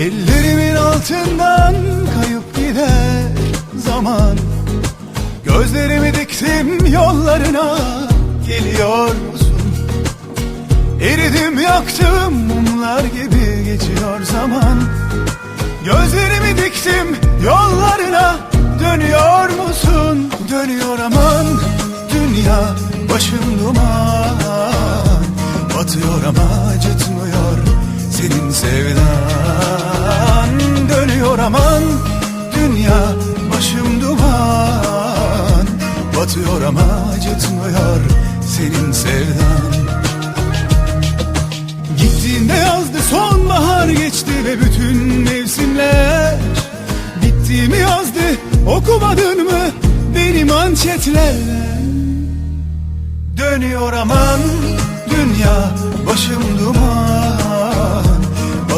Ellerimin altından kayıp gider zaman Gözlerimi diktim yollarına geliyor musun? Eridim yaktım mumlar gibi geçiyor zaman Gözlerimi diktim yollarına dönüyor musun? Dönüyor aman dünya başım duman Batıyor ama acıtmıyor senin sevdan. Dönüyor aman dünya başım duman. Batıyor ama acıtmıyor senin sevdan. Gittiğinde yazdı sonbahar geçti ve bütün mevsimler. Bittiğimi yazdı okumadın mı benim manşetler Dönüyor aman dünya başım duman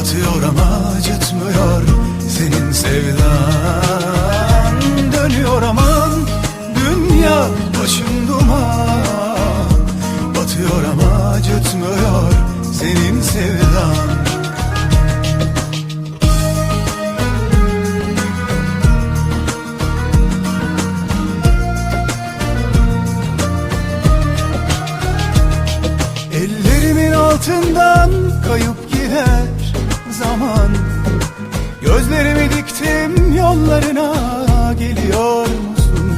Batıyor ama acıtmıyor senin sevdan. Dönüyor aman dünya başım duman. Batıyor ama acıtmıyor senin sevdan. Altından kayıp gider zaman Gözlerimi diktim yollarına geliyor musun?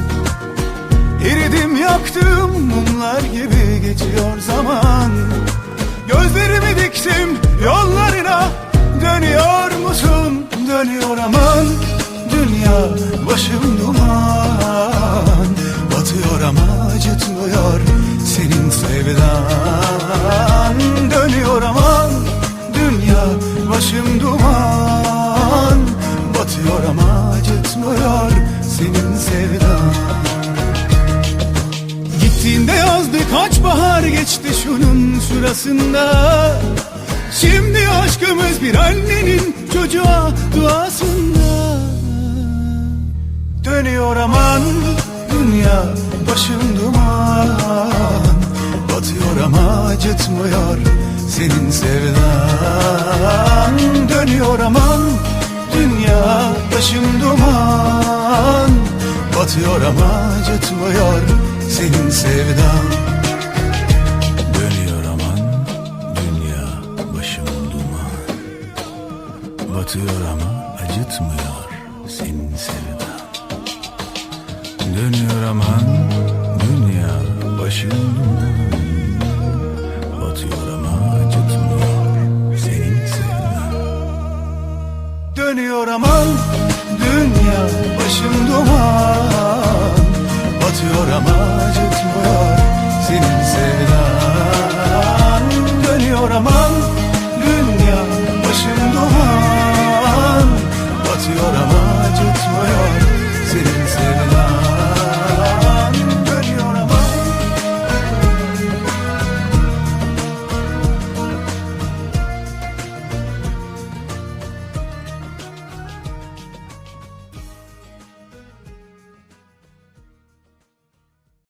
Eridim yaktım mumlar gibi geçiyor zaman Gözlerimi diktim yollarına dönüyor musun? Dönüyor aman dünya başım duman kaç bahar geçti şunun şurasında? Şimdi aşkımız bir annenin çocuğa duasında. Dönüyor aman dünya başım duman. Batıyor ama acıtmıyor senin sevdan. Dönüyor aman dünya başım duman. Batıyor ama acıtmıyor senin sevdan batıyor ama acıtmıyor senin sevdan Dönüyor aman dünya başımdan. Batıyor ama acıtmıyor senin sevdan Dönüyor aman dünya başım duman. Batıyor ama acıtmıyor senin sevdan. Dönüyor aman